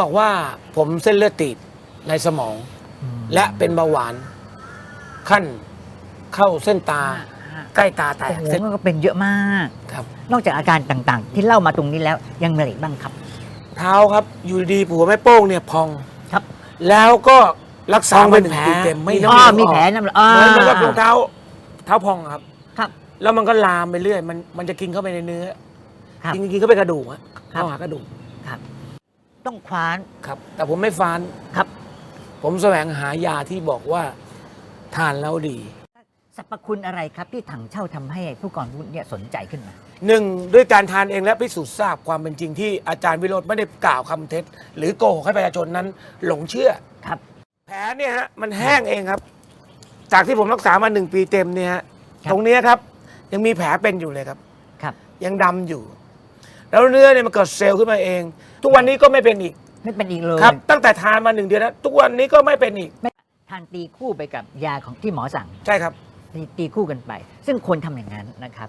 บอกว่าผมเส้นเลือดตีบในสมอง และเป็นเบาหวาน ขั้นเข้าเส้นตา ใกล้ตาแตโอ้กโหเส้นมันก็เป็นเยอะมาก ครับ นอกจากอาการต่างๆ ที่เล่ามาตรงนี้แล้วยังมีอะไรอีกบ้างครับ เท้าครับ อยู่ดีๆผัวแม่โป้งเนี่ยพองครับ แล้วก็รักษาพองเป็มานหนึ่งแผลปีเต็มไม่อ๋อน้ำเหลืมีองแผลออกน้ำอ่าเหมือนเหมือนกับรองเท้า เท้าพองครับ ครับ แล้วมันก็ลามไปเรื่อย มันมันจะกินเข้าไปในเนื้อครับกินกินเข้าไปกระดูกอะครับ เข้าหากระดูกครับ ต้องคว้านครับ แต่ผมไม่ฟานครับ ผมแสวงหายาที่บอกว่าทานแล้วดีสรรพคุณอะไรครับที่ถังเช่าทำให้ผู้กองวุฒิเนี่ยสนใจขึ้นมา หนึ่งด้วยการทานเองและพิสูจน์ทราบความเป็นจริงที่อาจารย์วิโรธไม่ได้กล่าวคำเท็จ หรือโกหกให้ประชาชนนั้น หลงเชื่อ ครับ แผลเนี่ยฮะมันแห้งเองครับ จากที่ผมรักษามาหนึ่งปีเต็มเนี่ยฮะครับ ตรงเนี้ยครับ ยังมีแผลเป็นอยู่เลยครับ ครับ ยังดำอยู่ แล้วเนื้อเนี่ยมันเกิดเซลล์ขึ้นมาเอง ทุกวันนี้ก็ไม่เป็นอีกไม่เป็นอีกเลยครับ ตั้งแต่ทานมาหนึ่งเดือนแล้วทุกวันนี้ก็ไม่เป็นอีกทานตีคู่ไปกับยาของที่หมอสั่ง ใช่ครับ ตีตีคู่กันไป ซึ่งควรทำอย่างนั้นนะครับ